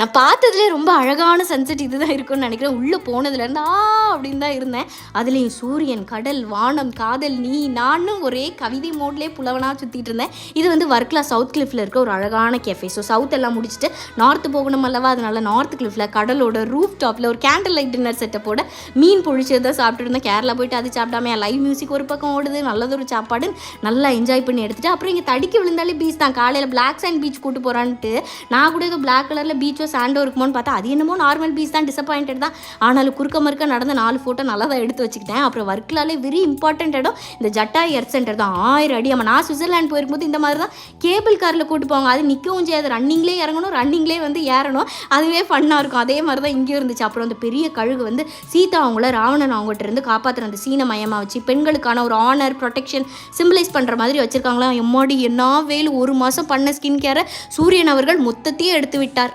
நான் பார்த்ததுலேயே ரொம்ப அழகான சன்செட் இதுதான் இருக்கும்னு நினைக்கிறேன். உள்ளே போனதுலேருந்து ஆ அப்படின்னு தான் இருந்தேன். அதுலேயும் சூரியன் கடல் வானம் காதல் நீ நானும் ஒரே கவிதை மோட்லேயே புலவனாக சுற்றிட்டு இருந்தேன். இது வந்து வர்க்லா சவுத் கிளிஃபில் இருக்க ஒரு அழகான கேஃபே ஸோ சவுத் எல்லாம் முடிச்சுட்டு நார்த்து போகணும் அல்லவா? அதனால நார்த் கிளிஃபில் கடலோட ரூஃப் டாப்பில் ஒரு கேண்டில் லைட் டின்னர் செட்டப்போட மீன் பொழிச்சது தான் சாப்பிட்டு இருந்தேன். கேரளா போயிட்டு அது சாப்பிடாம லைவ் மியூசிக் ஒரு பக்கம் ஓடுது. நல்லதொரு சாப்பாடு. நல்லா என்ஜாய் பண்ணி எடுத்துட்டு அப்புறம் இங்கே தடிக்க விழுந்தாலே பீச் தான். காலையில் பிளாக் சாண்ட் பீச் கூட்டு போகிறான்ட்டு நான் கூட ஏதோ பிளாக் கலரில் பீச்சோ சாண்டோ இருக்குமோன்னு பார்த்தா அது என்னமோ நார்மல் பீச் தான். டிசப்பாயின்ட் தான். ஆனாலும் குறுக்க மறுக்க நடந்த நாலு ஃபோட்டோ நல்லா தான் எடுத்து வச்சுக்கிட்டேன். அப்புறம் ஒர்க்லாலே வெரி இம்பார்ட்டன்ட் இடம் இந்த ஜட்டா எர்த் சென்டர் தான். ஆயிரம் அடி. ஆமாம் நான் சுவிட்சர்லாண்ட் போயிருக்கும்போது இந்த மாதிரி தான் கேபிள் காரில் கூட்டு போவாங்க. அது நிற்கவும் செய்யாது. ரன்னிங்லேயே இறங்கணும் ரன்னிங்லேயே வந்து ஏறணும். அதுவே ஃபன்னாக இருக்கும். அதே மாதிரி தான் இங்கேயும் இருந்துச்சு. அப்புறம் அந்த பெரிய கழுகு வந்து சீதா அவங்கள ராவணன் அவங்ககிட்ட இருந்து காப்பாற்றுற அந்த சீன மயமாக வச்சு பெண்களுக்கான ஒரு ஆனர் ப்ரொடெக்ஷன் சிம்பிளைஸ் பண்ணுற மாதிரி வச்சுருக்காங்களா? எம்மாடி என்ன வேலு. ஒரு மாதம் பண்ண ஸ்கின் கேரை சூரியன் அவர்கள் மொத்தத்தையே எடுத்து விட்டார்.